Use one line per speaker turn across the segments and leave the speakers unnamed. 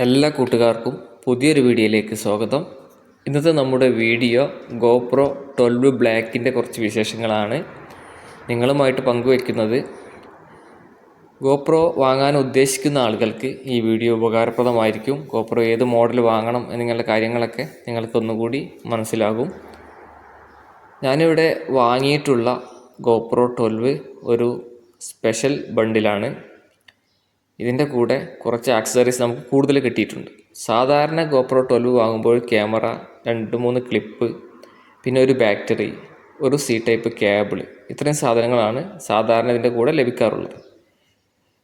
എല്ലാ കൂട്ടുകാർക്കും പുതിയൊരു വീഡിയോയിലേക്ക് സ്വാഗതം. ഇന്നത്തെ നമ്മുടെ വീഡിയോ ഗോപ്രോ ട്വൽവ് ബ്ലാക്കിന്റെ കുറച്ച് വിശേഷങ്ങളാണ്. നിങ്ങളുമായിട്ട് പങ്കുവയ്ക്കുന്നത് ഗോപ്രോ വാങ്ങാൻ ഉദ്ദേശിക്കുന്ന ആളുകൾക്ക് ഈ വീഡിയോ ഉപകാരപ്രദമായിരിക്കും. ഗോപ്രോ ഏത് മോഡൽ വാങ്ങണം എന്നിങ്ങനെയുള്ള കാര്യങ്ങളൊക്കെ നിങ്ങൾക്കൊന്നുകൂടി മനസ്സിലാകും. ഞാനിവിടെ വാങ്ങിയിട്ടുള്ള ഗോപ്രോ ട്വൽവ് ഒരു സ്പെഷ്യൽ ബണ്ടിലാണ്. ഇതിന്റെ കൂടെ കുറച്ച് ആക്സസറീസ് നമുക്ക് കൂടുതൽ കിട്ടിയിട്ടുണ്ട്. സാധാരണ ഗോപ്രോ ട്വൽവ് വാങ്ങുമ്പോൾ ക്യാമറ രണ്ട് മൂന്ന് ക്ലിപ്പ് പിന്നെ ഒരു ബാറ്ററി ഒരു സി ടൈപ്പ് കേബിൾ ഇത്രയും സാധനങ്ങളാണ് സാധാരണ ഇതിന്റെ കൂടെ ലഭിക്കാറുള്ളത്.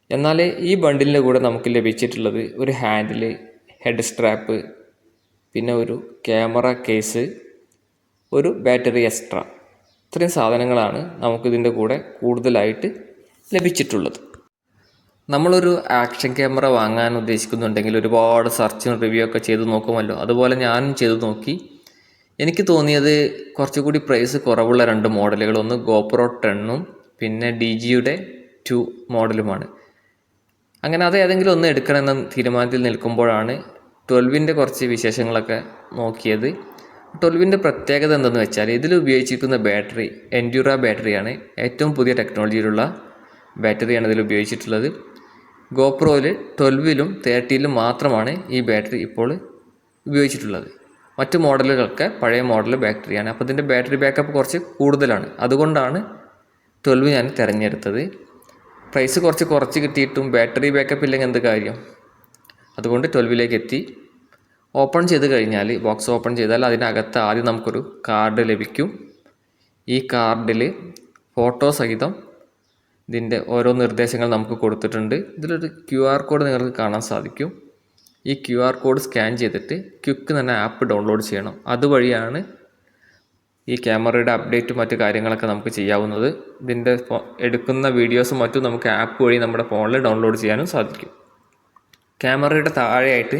എന്നാൽ ഈ ബണ്ടിലിന്റെ കൂടെ നമുക്ക് ലഭിച്ചിട്ടുള്ളത് ഒരു ഹാൻഡിൽ ഹെഡ് സ്ട്രാപ്പ് പിന്നെ ഒരു ക്യാമറ കേസ് ഒരു ബാറ്ററി എക്സ്ട്രാ ഇത്രയും സാധനങ്ങളാണ് നമുക്കിതിന്റെ കൂടെ കൂടുതലായിട്ട് ലഭിച്ചിട്ടുള്ളത്. നമ്മളൊരു ആക്ഷൻ ക്യാമറ വാങ്ങാൻ ഉദ്ദേശിക്കുന്നുണ്ടെങ്കിൽ ഒരുപാട് സെർച്ചും റിവ്യൂ ഒക്കെ ചെയ്ത് നോക്കുമല്ലോ. അതുപോലെ ഞാനും ചെയ്ത് നോക്കി. എനിക്ക് തോന്നിയത് കുറച്ചുകൂടി പ്രൈസ് കുറവുള്ള രണ്ട് മോഡലുകൾ ഒന്ന് ഗോപ്രോ ടെണ്ണും പിന്നെ ഡി ജിയുടെ ടു മോഡലുമാണ് അങ്ങനെ അത് ഏതെങ്കിലും ഒന്ന് എടുക്കണമെന്ന തീരുമാനത്തിൽ നിൽക്കുമ്പോഴാണ് ട്വൽവിന്റെ കുറച്ച് വിശേഷങ്ങളൊക്കെ നോക്കിയത്. ട്വൽവിന്റെ പ്രത്യേകത എന്തെന്ന് വെച്ചാൽ ഇതിൽ ഉപയോഗിച്ചിരിക്കുന്ന ബാറ്ററി എൻഡ്യൂറ ബാറ്ററിയാണ്. ഏറ്റവും പുതിയ ടെക്നോളജിയിലുള്ള ബാറ്ററിയാണ് ഇതിൽ ഉപയോഗിച്ചിട്ടുള്ളത്. ഗോപ്രോയിൽ ട്വൽവിലും തേർട്ടിയിലും മാത്രമാണ് ഈ ബാറ്ററി ഇപ്പോൾ ഉപയോഗിച്ചിട്ടുള്ളത്. മറ്റ് മോഡലുകളൊക്കെ പഴയ മോഡൽ ബാറ്ററിയാണ്. അപ്പോൾ ഇതിന്റെ ബാറ്ററി ബാക്കപ്പ് കുറച്ച് കൂടുതലാണ്. അതുകൊണ്ടാണ് ട്വൽവ് ഞാൻ തിരഞ്ഞെടുത്തത്. പ്രൈസ് കുറച്ച് കുറച്ച് കിട്ടിയിട്ടും ബാറ്ററി ബാക്കപ്പ് ഇല്ലെങ്കിൽ എന്ത് കാര്യം? അതുകൊണ്ട് ട്വൽവിലേക്ക് എത്തി. ഓപ്പൺ ചെയ്ത് കഴിഞ്ഞാൽ ബോക്സ് ഓപ്പൺ ചെയ്താൽ അതിനകത്ത് ആദ്യം നമുക്കൊരു കാർഡ് ലഭിക്കും. ഈ കാർഡിൽ ഫോട്ടോ സഹിതം ഇതിന്റെ ഓരോ നിർദ്ദേശങ്ങൾ നമുക്ക് കൊടുത്തിട്ടുണ്ട്. ഇതിലൊരു ക്യു ആർ കോഡ് നിങ്ങൾക്ക് കാണാൻ സാധിക്കും. ഈ ക്യു ആർ കോഡ് സ്കാൻ ചെയ്തിട്ട് ക്വിക്ക് തന്നെ ആപ്പ് ഡൗൺലോഡ് ചെയ്യണം. അതുവഴിയാണ് ഈ ക്യാമറയുടെ അപ്ഡേറ്റും മറ്റു കാര്യങ്ങളൊക്കെ നമുക്ക് ചെയ്യാവുന്നത്. ഇതിന്റെ എടുക്കുന്ന വീഡിയോസും മറ്റും നമുക്ക് ആപ്പ് വഴി നമ്മുടെ ഫോണിൽ ഡൗൺലോഡ് ചെയ്യാനും സാധിക്കും. ക്യാമറയുടെ താഴെയായിട്ട്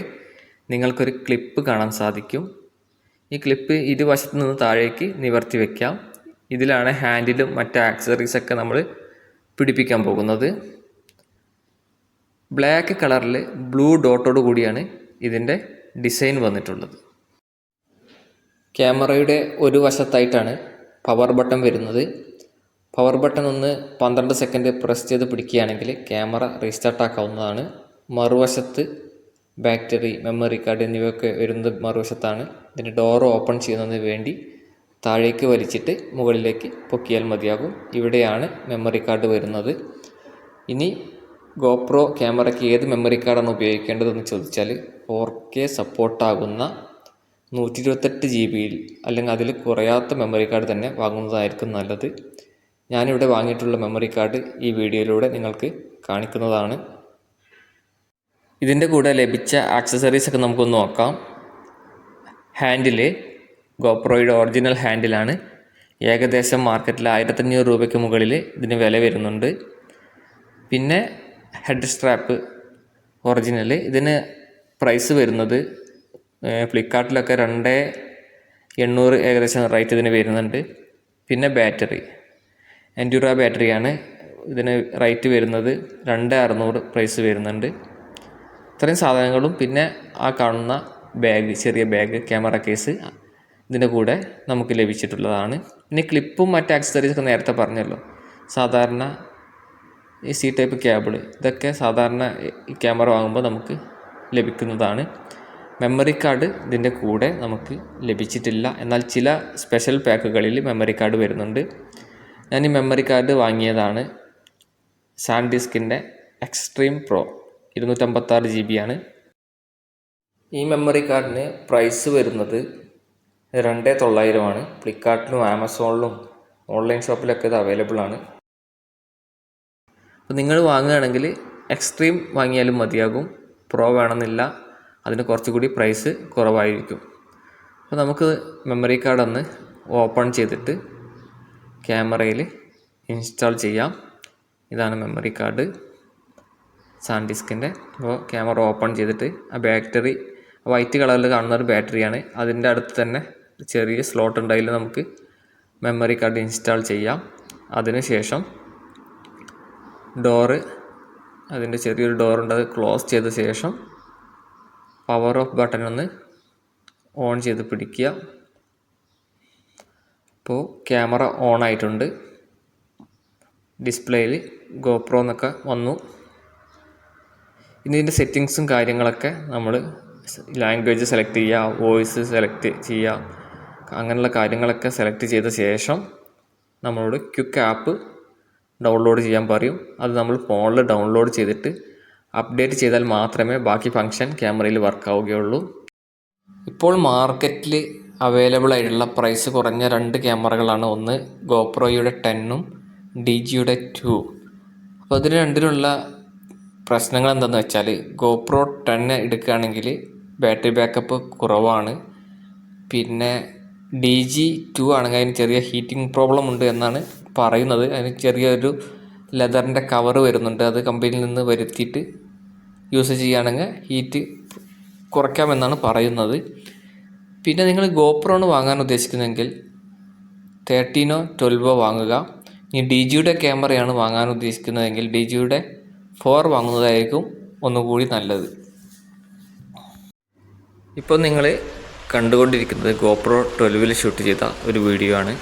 നിങ്ങൾക്കൊരു ക്ലിപ്പ് കാണാൻ സാധിക്കും. ഈ ക്ലിപ്പ് ഇരുവശത്ത് നിന്ന് താഴേക്ക് നിവർത്തി വയ്ക്കാം ഇതിലാണ് ഹാൻഡിലും മറ്റ് ആക്സറീസൊക്കെ നമ്മൾ പിടിപ്പിക്കാൻ പോകുന്നത്. ബ്ലാക്ക് കളറിൽ ബ്ലൂ ഡോട്ടോട് കൂടിയാണ് ഇതിന്റെ ഡിസൈൻ വന്നിട്ടുള്ളത്. ക്യാമറയുടെ ഒരു വശത്തായിട്ടാണ് പവർ ബട്ടൺ വരുന്നത്. പവർ ബട്ടൺ ഒന്ന് പന്ത്രണ്ട് സെക്കൻഡ് പ്രസ് ചെയ്ത് പിടിക്കുകയാണെങ്കിൽ ക്യാമറ റീസ്റ്റാർട്ട് ആക്കാവുന്നതാണ്. മറുവശത്ത് ബാറ്ററി മെമ്മറി കാർഡ് എന്നിവയൊക്കെ വരുന്നത് മറുവശത്താണ്. ഇതിന്റെ ഡോർ ഓപ്പൺ ചെയ്യുന്നതിന് വേണ്ടി താഴേക്ക് വലിച്ചിട്ട് മുകളിലേക്ക് പൊക്കിയാൽ മതിയാകും. ഇവിടെയാണ് മെമ്മറി കാർഡ് വരുന്നത്. ഇനി ഗോപ്രോ ക്യാമറയ്ക്ക് ഏത് മെമ്മറി കാർഡാണ് ഉപയോഗിക്കേണ്ടതെന്ന് ചോദിച്ചാൽ ഫോർ കെ സപ്പോർട്ടാകുന്ന നൂറ്റി ഇരുപത്തെട്ട് ജി ബിയിൽ അല്ലെങ്കിൽ അതിൽ കുറയാത്ത മെമ്മറി കാർഡ് തന്നെ വാങ്ങുന്നതായിരിക്കും നല്ലത്. ഞാനിവിടെ വാങ്ങിയിട്ടുള്ള മെമ്മറി കാർഡ് ഈ വീഡിയോയിലൂടെ നിങ്ങൾക്ക് കാണിക്കുന്നതാണ്. ഇതിന്റെ കൂടെ ലഭിച്ച ആക്സസറീസൊക്കെ നമുക്കൊന്ന് നോക്കാം. ഹാൻഡിൽ ഗോപ്രോയുടെ ഒറിജിനൽ ഹാൻഡിലാണ് ഏകദേശം മാർക്കറ്റിൽ ആയിരത്തഞ്ഞൂറ് രൂപയ്ക്ക് മുകളിൽ ഇതിന് വില വരുന്നുണ്ട്. പിന്നെ ഹെഡ് സ്ട്രാപ്പ് ഒറിജിനൽ ഇതിന് പ്രൈസ് വരുന്നത് ഫ്ലിപ്കാർട്ടിലൊക്കെ രണ്ട് എണ്ണൂറ് ഏകദേശം റേറ്റ് ഇതിന് വരുന്നുണ്ട്. പിന്നെ ബാറ്ററി എൻഡ്യൂറ ബാറ്ററിയാണ് ഇതിന് റേറ്റ് വരുന്നത് രണ്ട് അറുന്നൂറ് പ്രൈസ് വരുന്നുണ്ട്. ഇത്രയും സാധനങ്ങളും പിന്നെ ആ കാണുന്ന ബാഗ് ചെറിയ ബാഗ് ക്യാമറ കേസ് ഇതിന്റെ കൂടെ നമുക്ക് ലഭിച്ചിട്ടുള്ളതാണ്. പിന്നെ ക്ലിപ്പും മറ്റ് ആക്സസറീസൊക്കെ നേരത്തെ പറഞ്ഞല്ലോ. സാധാരണ ഈ സി ടൈപ്പ് കേബിൾ ഇതൊക്കെ സാധാരണ ഈ ക്യാമറ വാങ്ങുമ്പോൾ നമുക്ക് ലഭിക്കുന്നതാണ്. മെമ്മറി കാർഡ് ഇതിന്റെ കൂടെ നമുക്ക് ലഭിച്ചിട്ടില്ല. എന്നാൽ ചില സ്പെഷ്യൽ പാക്കുകളിൽ മെമ്മറി കാർഡ് വരുന്നുണ്ട്. ഞാൻ ഈ മെമ്മറി കാർഡ് വാങ്ങിയതാണ് സാൻഡിസ്കിന്റെ എക്സ്ട്രീം പ്രോ ഇരുന്നൂറ്റമ്പത്താറ് ജി ബി ആണ്. ഈ മെമ്മറി കാർഡിന് പ്രൈസ് വരുന്നത് രണ്ട് തൊള്ളായിരമാണ്. ഫ്ലിപ്കാർട്ടിലും ആമസോണിലും ഓൺലൈൻ ഷോപ്പിലൊക്കെ ഇത് അവൈലബിൾ ആണ്. അപ്പോൾ നിങ്ങൾ വാങ്ങുകയാണെങ്കിൽ എക്സ്ട്രീം വാങ്ങിയാലും മതിയാകും. പ്രോ വേണമെന്നില്ല. അതിന് കുറച്ചുകൂടി പ്രൈസ് കുറവായിരിക്കും. അപ്പോൾ നമുക്ക് മെമ്മറി കാർഡ് ഒന്ന് ഓപ്പൺ ചെയ്തിട്ട് ക്യാമറയിൽ ഇൻസ്റ്റാൾ ചെയ്യാം. ഇതാണ് മെമ്മറി കാർഡ്. സാൻഡിസ്കിന്റെ അപ്പോൾ ക്യാമറ ഓപ്പൺ ചെയ്തിട്ട് ആ ബാറ്ററി വൈറ്റ് കളറിൽ കാണുന്ന ഒരു ബാറ്ററിയാണ്. അതിന്റെ അടുത്ത് തന്നെ ചെറിയ സ്ലോട്ട് ഉണ്ട് നമുക്ക് മെമ്മറി കാർഡ് ഇൻസ്റ്റാൾ ചെയ്യാം. അതിനുശേഷം ഡോറ് അതിന്റെ ചെറിയൊരു ഡോറുണ്ട് അത് ക്ലോസ് ചെയ്ത ശേഷം പവർ ഓഫ് ബട്ടൺ ഒന്ന് ഓൺ ചെയ്ത് പിടിക്കുക. ഇപ്പോൾ ക്യാമറ ഓൺ ആയിട്ടുണ്ട്. ഡിസ്പ്ലേയിൽ ഗോപ്രോ എന്നൊക്കെ വന്നു. ഇതിന്റെ സെറ്റിങ്സും കാര്യങ്ങളൊക്കെ നമ്മൾ ലാംഗ്വേജ് സെലക്ട് ചെയ്യുക വോയിസ് സെലക്ട് ചെയ്യുക. അങ്ങനെയുള്ള കാര്യങ്ങളൊക്കെ സെലക്ട് ചെയ്ത ശേഷം നമ്മളോട് ക്വിക്ക് ആപ്പ് ഡൗൺലോഡ് ചെയ്യാൻ പറയും. അത് നമ്മൾ ഫോണിൽ ഡൗൺലോഡ് ചെയ്തിട്ട് അപ്ഡേറ്റ് ചെയ്താൽ മാത്രമേ ബാക്കി ഫങ്ഷൻ ക്യാമറയിൽ വർക്ക് ആവുകയുള്ളൂ. ഇപ്പോൾ മാർക്കറ്റിൽ അവൈലബിൾ ആയിട്ടുള്ള പ്രൈസ് കുറഞ്ഞ രണ്ട് ക്യാമറകളാണ് ഒന്ന് ഗോപ്രോയുടെ ടെന്നും ഡി ജിയുടെ ടു അപ്പോൾ ഇതിന് രണ്ടിനുള്ള പ്രശ്നങ്ങൾ എന്താണെന്ന് വെച്ചാൽ ഗോപ്രോ ടെൻ എടുക്കുകയാണെങ്കിൽ ബാറ്ററി ബാക്കപ്പ് കുറവാണ്. പിന്നെ ഡി ജി ടു ആണെങ്കിൽ അതിന് ചെറിയ ഹീറ്റിംഗ് പ്രോബ്ലം ഉണ്ട് എന്നാണ് പറയുന്നത്. അതിന് ചെറിയൊരു ലെതറിന്റെ കവർ വരുന്നുണ്ട്. അത് കമ്പനിയിൽ നിന്ന് വരുത്തിയിട്ട് യൂസ് ചെയ്യുകയാണെങ്കിൽ ഹീറ്റ് കുറയ്ക്കാമെന്നാണ് പറയുന്നത്. പിന്നെ നിങ്ങൾ ഗോപ്രോണ് വാങ്ങാൻ ഉദ്ദേശിക്കുന്നതെങ്കിൽ തേർട്ടീനോ ട്വൽവോ വാങ്ങുക. ഇനി ഡി ജിയുടെ ക്യാമറയാണ് വാങ്ങാൻ ഉദ്ദേശിക്കുന്നതെങ്കിൽ ഡി ജിയുടെ ഫോർ വാങ്ങുന്നതായിരിക്കും ഒന്നുകൂടി നല്ലത്. ഇപ്പോൾ നിങ്ങൾ കണ്ടുകൊണ്ടിരിക്കുന്നത് ഗോപ്രോ ട്വൽവിൽ ഷൂട്ട് ചെയ്ത ഒരു വീഡിയോ ആണ്.